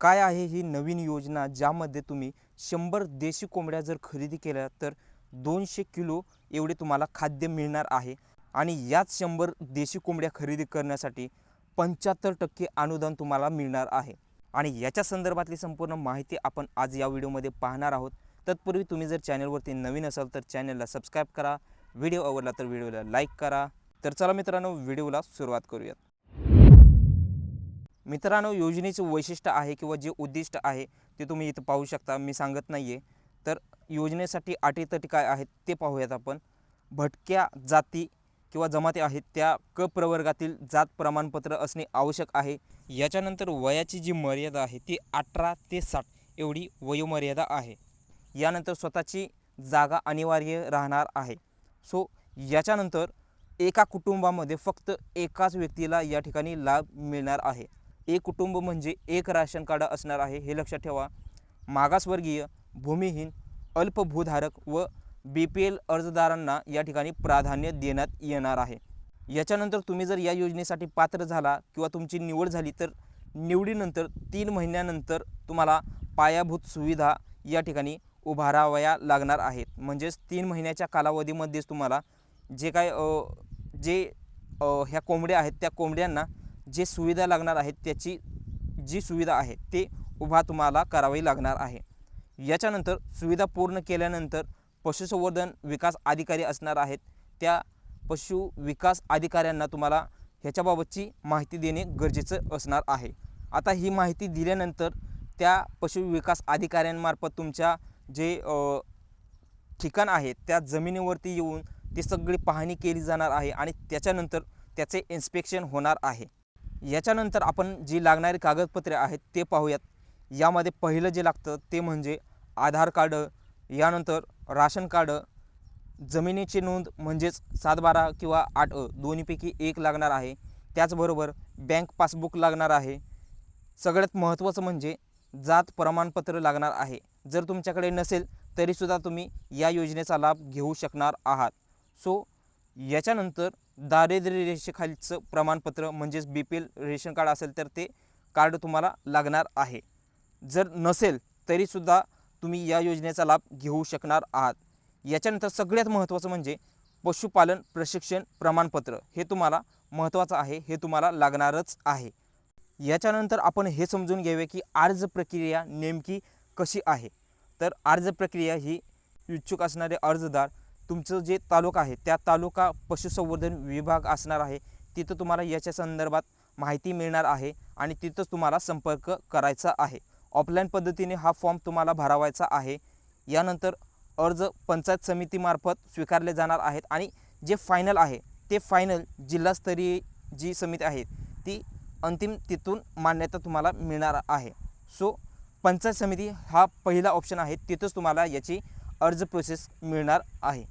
काय आहे ही नवीन योजना ज्यामध्ये तुम्ही शंभर देशी कोंबड्या जर खरेदी केल्या तर दोनशे किलो एवढे तुम्हाला खाद्य मिळणार आहे. आणि याच शंभर देशी कोंबड्या खरेदी करण्यासाठी पंच्याहत्तर टक्के अनुदान तुम्हाला मिळणार आहे. आणि याच्या संदर्भातली संपूर्ण माहिती आपण आज या व्हिडिओमध्ये पाहणार आहोत. तत्पूर्वी तुम्ही जर चॅनलवरती नवीन असाल तर चॅनलला सबस्क्राईब करा. व्हिडिओ आवडला तर व्हिडिओला लाईक करा. तर चला मित्रांनो व्हिडिओला सुरुवात करूयात. मित्रांनो योजनेचं वैशिष्ट्य आहे किंवा जे उद्दिष्ट आहे ते तुम्ही इथं पाहू शकता. मी सांगत नाही आहे तर योजनेसाठी अटीतटी काय आहेत ते पाहूयात आपण. भटक्या जाती किंवा जमाती आहेत त्या क प्रवर्गातील जात प्रमाणपत्र असणे आवश्यक आहे. याच्यानंतर वयाची जी मर्यादा आहे ती अठरा ते साठ एवढी वयोमर्यादा आहे. यानंतर स्वतःची जागा अनिवार्य राहणार आहे. सो याच्यानंतर एका कुटुंबामध्ये फक्त एकाच व्यक्तीला या ठिकाणी लाभ मिळणार आहे. एक कुटुंब म्हणजे एक राशन कार्ड असणार आहे हे लक्षात ठेवा. मागासवर्गीय भूमिहीन अल्पभूधारक व बी पी एल अर्जदारांना या ठिकाणी प्राधान्य देण्यात येणार आहे. याच्यानंतर तुम्ही जर या योजनेसाठी पात्र झाला किंवा तुमची निवड झाली तर निवडीनंतर तीन महिन्यानंतर तुम्हाला पायाभूत सुविधा या ठिकाणी उभारावया लागणार आहेत. म्हणजेच तीन महिन्याच्या कालावधीमध्येच तुम्हाला जे काय जे ह्या कोंबड्या आहेत त्या कोंबड्यांना जे सुविधा लागणार आहेत त्याची जी सुविधा आहे ते उभा तुम्हाला करावी लागणार आहे. याच्यानंतर सुविधा पूर्ण केल्यानंतर पशुसंवर्धन विकास अधिकारी असणार आहेत. त्या पशु विकास अधिकाऱ्यांना तुम्हाला ह्याच्याबाबतची माहिती देणे गरजेचं असणार आहे. आता ही माहिती दिल्यानंतर त्या पशु विकास अधिकाऱ्यांमार्फत तुमच्या जे ठिकाण आहे त्या जमिनीवरती येऊन ती सगळी पाहणी केली जाणार आहे आणि त्याच्यानंतर त्याचे इन्स्पेक्शन होणार आहे. याच्यानंतर आपण जी लागणारी कागदपत्रे आहेत ते पाहूयात. यामध्ये पहिलं जे लागतं ते म्हणजे आधार कार्ड यानंतर राशन कार्ड जमिनीची नोंद म्हणजेच सात बारा किंवा आठ अ दोन्हीपैकी एक लागणार आहे. त्याचबरोबर बँक पासबुक लागणार आहे. सगळ्यात महत्त्वाचं म्हणजे जात प्रमाणपत्र लागणार आहे. जर तुमच्याकडे नसेल तरीसुद्धा तुम्ही या योजनेचा लाभ घेऊ शकणार आहात. सो याच्यानंतर दारिद्र्य रेषेखालीचं प्रमाणपत्र म्हणजेच B P L ration card असेल तर ते कार्ड तुम्हाला लागणार आहे. जर नसेल तरीसुद्धा तुम्ही या योजनेचा लाभ घेऊ शकणार आहात. याच्यानंतर सगळ्यात महत्त्वाचं म्हणजे पशुपालन प्रशिक्षण प्रमाणपत्र. हे तुम्हाला महत्त्वाचं आहे हे तुम्हाला लागणारच आहे. याच्यानंतर आपण हे समजून घ्यावे की अर्ज प्रक्रिया नेमकी कशी आहे. तर अर्ज प्रक्रिया ही इच्छुक असणारे अर्जदार तुमचं जे तालुका आहे त्या तालुका पशुसंवर्धन विभाग असणार आहे. तिथं तुम्हाला याच्या संदर्भात माहिती मिळणार आहे आणि तिथंच तुम्हाला संपर्क करायचा आहे. ऑफलाईन पद्धतीने हा फॉर्म तुम्हाला भरावायचा आहे. यानंतर अर्ज पंचायत समितीमार्फत स्वीकारले जाणार आहेत आणि जे फायनल आहे ते फायनल जिल्हास्तरीय जी समिती आहे ती अंतिम तिथून मान्यता तुम्हाला मिळणार आहे. सो पंचायत समिती हा पहिला ऑप्शन आहे. तिथंच तुम्हाला याची अर्ज प्रोसेस मिळणार आहे.